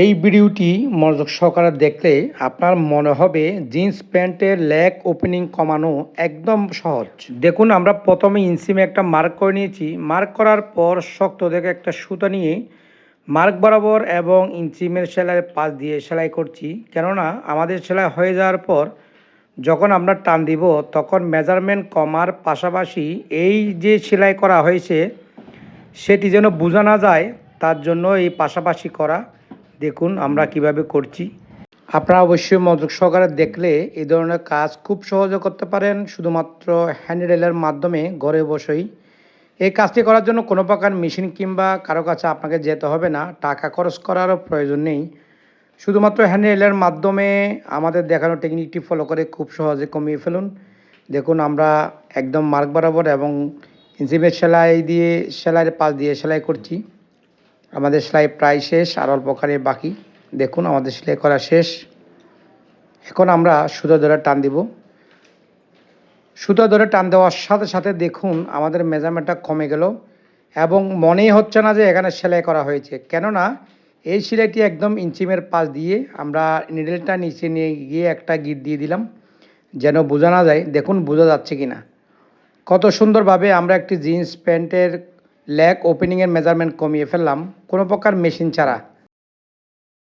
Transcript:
এই ভিডিওটি মনোযোগ সহকারে দেখলে আপনার মনে হবে জিন্স প্যান্টের লেগ ওপেনিং কমানো একদম সহজ। দেখুন, আমরা প্রথমে ইনসিমে একটা মার্ক করে নিয়েছি। মার্ক করার পর শক্ত দেখে একটা সুতা নিয়ে মার্ক বরাবর এবং ইনসিমের সেলাইয়ের পাশ দিয়ে সেলাই করছি। কেননা, আমাদের সেলাই হয়ে যাওয়ার পর যখন আমরা টান দিব, তখন মেজারমেন্ট কমার পাশাপাশি এই যে সেলাই করা হয়েছে, সেটি যেন বোঝা না যায়, তার জন্য এই পাশাপাশি করা। দেখুন আমরা কীভাবে করছি। আপনারা অবশ্যই মনোযোগ সহকারে দেখলে এই ধরনের কাজ খুব সহজে করতে পারেন। শুধুমাত্র হ্যান্ডেলের মাধ্যমে ঘরে বসেই। এই কাজটি করার জন্য কোনো প্রকার মেশিন কিংবা কারও কাছে আপনাকে যেতে হবে না। টাকা খরচ করারও প্রয়োজন নেই। শুধুমাত্র হ্যান্ডেলের মাধ্যমে আমাদের দেখানো টেকনিকটি ফলো করে খুব সহজে কমিয়ে ফেলুন। দেখুন আমরা একদম মার্ক বরাবর এবং ইনজিমের সেলাই দিয়ে সেলাইয়ের পাশ দিয়ে সেলাই করছি। আমাদের সেলাই প্রায় শেষ, আর অল্পখানি বাকি। দেখুন, আমাদের সেলাই করা শেষ। এখন আমরা সুতো ধরে টান দিব। সুতো ধরে টান দেওয়ার সাথে সাথে দেখুন, আমাদের মেজারমেন্টটা কমে গেল। এবং মনেই হচ্ছে না যে এখানে সেলাই করা হয়েছে। কেননা, এই সেলাইটি একদম ইঞ্চিমের পাশ দিয়ে আমরা নিডেলটা নিচে নিয়ে গিয়ে একটা গিট দিয়ে দিলাম, যেন বোঝা না যায়। দেখুন, বোঝা যাচ্ছে কি না কত সুন্দরভাবে আমরা একটি জিন্স প্যান্টের লেগ ওপেনিংয়ের মেজারমেন্ট কমিয়ে ফেললাম। কোনো প্রকার মেশিন ছাড়া।